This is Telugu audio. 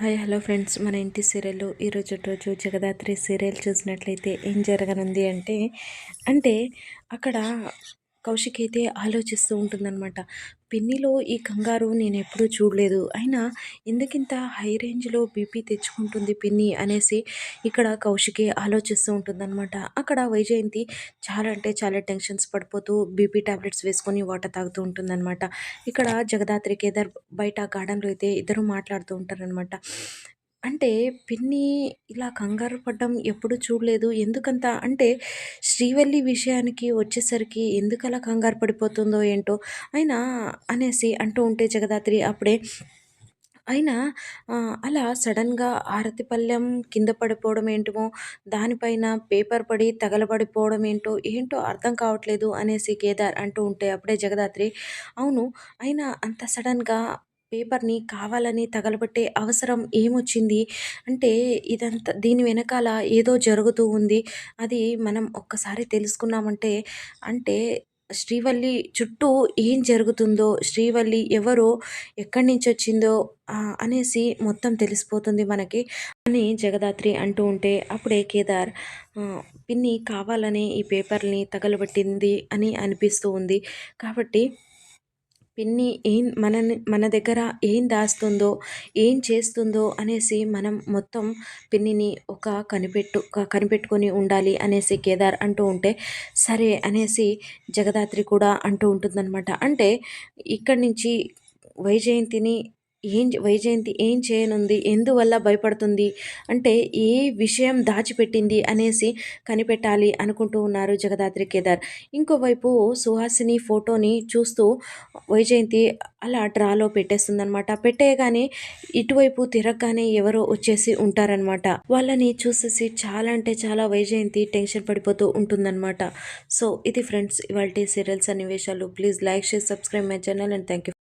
Hi hello friends. మన ఇంటి సీరియల్ ఈరోజు రోజు జగదాత్రి సీరియల్ చూసినట్లయితే ఏం జరగనుంది అంటే అంటే అక్కడ కౌశిక్ అయితే ఆలోచిస్తూ ఉంటుందన్నమాట. పిన్నిలో ఈ కంగారు నేను ఎప్పుడూ చూడలేదు. అయినా ఎందుకింత హై రేంజ్లో బీపీ తెచ్చుకుంటుంది పిన్ని అనేసి ఇక్కడ కౌశికే ఆలోచిస్తూ ఉంటుందన్నమాట. అక్కడ వైజయంతి చాలా అంటే చాలా టెన్షన్స్ పడిపోతూ బీపీ టాబ్లెట్స్ వేసుకొని వాటర్ తాగుతూ ఉంటుందన్నమాట. ఇక్కడ జగదాత్రి కేదార్ బయట గార్డెన్లో అయితే ఇద్దరు మాట్లాడుతూ ఉంటారనమాట అంటే పిన్ని ఇలా కంగారు పడ్డం ఎప్పుడు చూడలేదు. ఎందుకంత? అంటే శ్రీవల్లి విషయానికి వచ్చేసరికి ఎందుకలా కంగారు పడిపోతుందో ఏంటో అయినా అనేసి అంటూ ఉంటే జగదాత్రి అప్పుడే అయినా అలా సడన్గా ఆరతి పళ్ళెం కింద పడిపోవడం ఏంటో దానిపైన పేపర్ పడి తగలబడిపోవడం ఏంటో ఏంటో అర్థం కావట్లేదు అనేసి కేదార్ అంటూ ఉంటే అప్పుడే జగదాత్రి అవును అయినా అంత సడన్గా పేపర్‌ని కావాలని తగలబెట్టే అవసరం ఏమొచ్చింది? అంటే ఇదంతా దీని వెనకాల ఏదో జరుగుతూ ఉంది. అది మనం ఒక్కసారి తెలుసుకున్నామంటే అంటే శ్రీవల్లి చుట్టూ ఏం జరుగుతుందో, శ్రీవల్లి ఎవరో, ఎక్కడి నుంచి వచ్చిందో అనేసి మొత్తం తెలిసిపోతుంది మనకి అని జగదాత్రి అంటూ ఉంటే అప్పుడే కేదార్ పిన్ని కావాలనే ఈ పేపర్‌ని తగలబెట్టింది అని అనిపిస్తూ ఉంది. కాబట్టి పిన్ని ఏం మనని మన దగ్గర ఏం దాస్తుందో ఏం చేస్తుందో అనేసి మనం మొత్తం పిన్నిని ఒక కనిపెట్టు కనిపెట్టుకొని ఉండాలి అనేసి కేదార్ అంటూ ఉంటే సరే అనేసి జగదాత్రి కూడా అంటూ ఉంటుందన్నమాట. అంటే ఇక్కడి నుంచి వైజయంతిని ఏం వైజయంతి ఏం చేయనుంది? ఎందువల్ల భయపడుతుంది? అంటే ఏ విషయం దాచిపెట్టింది అనేసి కనిపెట్టాలి అనుకుంటూ ఉన్నారు జగదాత్రి కేదార్. ఇంకోవైపు సుహాసిని ఫోటోని చూస్తూ వైజయంతి అలా డ్రాలో పెట్టేస్తుందనమాట పెట్టేయగానే ఇటువైపు తిరగగానే ఎవరో వచ్చేసి ఉంటారనమాట వాళ్ళని చూసేసి చాలా అంటే చాలా వైజయంతి టెన్షన్ పడిపోతూ ఉంటుందన్నమాట. సో ఇది ఫ్రెండ్స్ ఇవాళ సీరియల్స్ సన్నివేశాలు. Please like share subscribe my channel and thank you